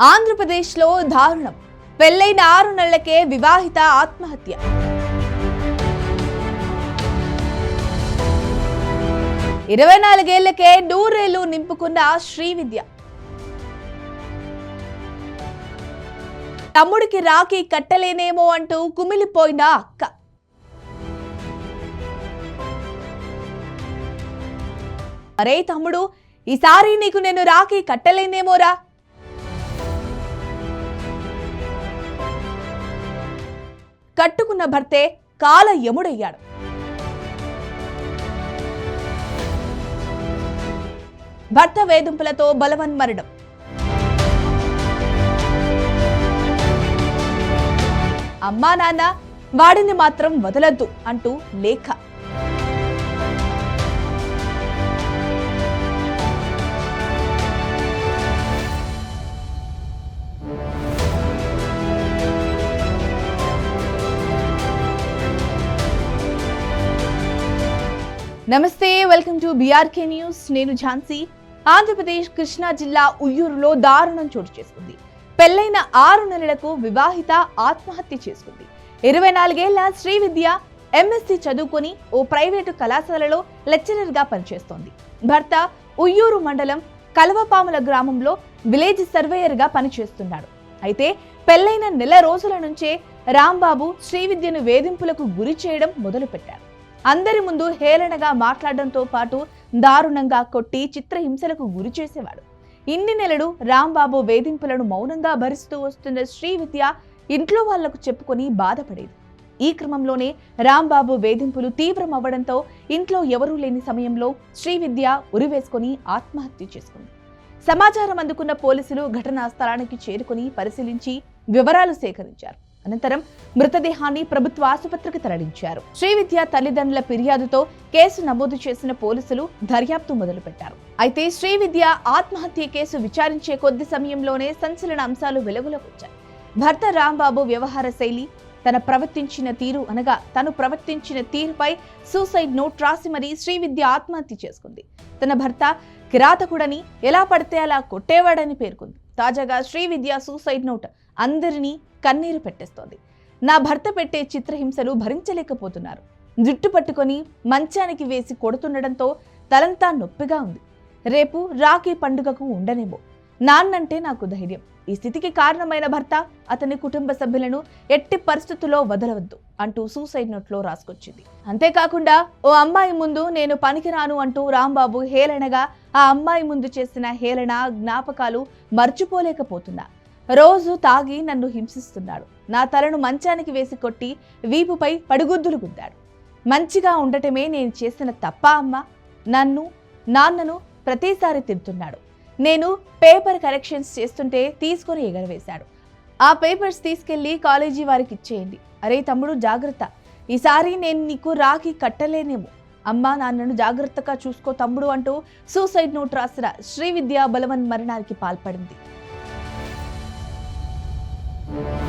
ఆంధ్రప్రదేశ్లో దారుణం. పెళ్ళైన ఆరు నెలలకే వివాహిత ఆత్మహత్య. ఇరవై నాలుగేళ్ళకే నూరేళ్ళు నింపుకున్న శ్రీవిద్య. తమ్ముడికి రాఖీ కట్టలేనేమో అంటూ కుమిలిపోయిన అక్క. అరే తమ్ముడు ఈసారి నీకు నేను రాఖీ కట్టలేనేమోరా? కట్టుకున్న భర్తే కాల యముడయ్యాడు. భర్త వేధింపులతో బలవన్మరణం అమ్మా నాన్న వాడిని మాత్రం వదలద్దు అంటూ లేఖ. నమస్తే వెల్కమ్ టు బీఆర్కే న్యూస్ నేను ఝాన్సీ. ఆంధ్రప్రదేశ్ కృష్ణా జిల్లా ఉయ్యూరులో దారుణం చోటు చేసుకుంది. పెళ్ళైన ఆరు నెలలకు వివాహిత ఆత్మహత్య చేసుకుంది. ఇరవై నాలుగేళ్ళ శ్రీవిద్య ఎంఎస్సి చదువుకొని ఓ ప్రైవేటు కళాశాలలో లెక్చరర్గా పనిచేస్తోంది. భర్త ఉయ్యూరు మండలం కలవపాముల గ్రామంలో విలేజ్ సర్వేయర్గా పనిచేస్తున్నాడు. అయితే పెళ్ళైన నెల రోజుల నుంచే రాంబాబు శ్రీవిద్యను వేధింపులకు గురి చేయడం మొదలుపెట్టారు. అందరి ముందు హేళనగా మాట్లాడడంతో పాటు దారుణంగా కొట్టి చిత్రహింసలకు గురి చేసేవాడు. ఇన్ని నెలలు రాంబాబు వేధింపులను మౌనంగా భరిస్తూ వస్తున్న శ్రీవిద్య ఇంట్లో వాళ్ళకు చెప్పుకొని బాధపడేది. ఈ క్రమంలోనే రాంబాబు వేధింపులు తీవ్రమవ్వడంతో ఇంట్లో ఎవరూ లేని సమయంలో శ్రీవిద్య ఉరివేసుకొని ఆత్మహత్య చేసుకుంది. సమాచారం అందుకున్న పోలీసులు ఘటనా స్థలానికి చేరుకుని పరిశీలించి వివరాలు సేకరించారు. అనంతరం మృతదేహాన్ని ప్రభుత్వ ఆసుపత్రికి తరలించారు. శ్రీవిద్య తల్లిదండ్రుల ఫిర్యాదుతో కేసు నమోదు చేసిన పోలీసులు దర్యాప్తు మొదలుపెట్టారు. అయితే శ్రీవిద్య ఆత్మహత్య కేసు విచారించే కొద్ది సమయంలోనే సంచలన అంశాలు వెలుగులోకి వచ్చాయి భర్త రాంబాబు వ్యవహార శైలి తన ప్రవర్తించిన తీరు అనగా తను ప్రవర్తించిన తీరుపై సూసైడ్ నోట్ రాసి మరీ శ్రీవిద్య ఆత్మహత్య చేసుకుంది. తన భర్త కిరాతకుడని ఎలా పడితే అలా కొట్టేవాడని పేర్కొంది. తాజాగా శ్రీవిద్య సూసైడ్ నోట్ అందరినీ కన్నీరు పెట్టేస్తోంది. నా భర్త పెట్టే చిత్రహింసలు భరించలేకపోతున్నారు. జుట్టు పట్టుకొని మంచానికి వేసి కొడుతుండడంతో తలంతా నొప్పిగా ఉంది. రేపు రాఖీ పండుగకు ఉండనేమో. నాన్నంటే నాకు ధైర్యం. ఈ స్థితికి కారణమైన భర్త అతని కుటుంబ సభ్యులను ఎట్టి పరిస్థితుల్లో వదలవద్దు అంటూ సూసైడ్ నోట్లో రాసుకొచ్చింది. అంతేకాకుండా ఓ అమ్మాయి ముందు నేను పనికిరాను అంటూ రాంబాబు హేళనగా ఆ అమ్మాయి ముందు చేసిన హేళన జ్ఞాపకాలు మర్చిపోలేకపోతున్నా. రోజు తాగి నన్ను హింసిస్తున్నాడు. నా తలను మంచానికి వేసి కొట్టి వీపుపై పడుగుద్దులు గుద్దాడు. మంచిగా ఉండటమే నేను చేసిన తప్ప అమ్మ? నన్ను నాన్నను ప్రతిసారి తిడుతున్నాడు. నేను పేపర్ కరెక్షన్స్ చేస్తుంటే తీసుకొని ఎగరవేశాడు. ఆ పేపర్స్ తీసుకెళ్ళి కాలేజీ వారికి ఇచ్చేయండి. అరే తమ్ముడు జాగ్రత్త. ఈసారి నేను నీకు రాఖీ కట్టలేనేమో. అమ్మా నాన్నను జాగ్రత్తగా చూసుకో తమ్ముడు అంటూ సూసైడ్ నోట్ రాసిన శ్రీవిద్య బలవన్ మరణానికి పాల్పడింది. you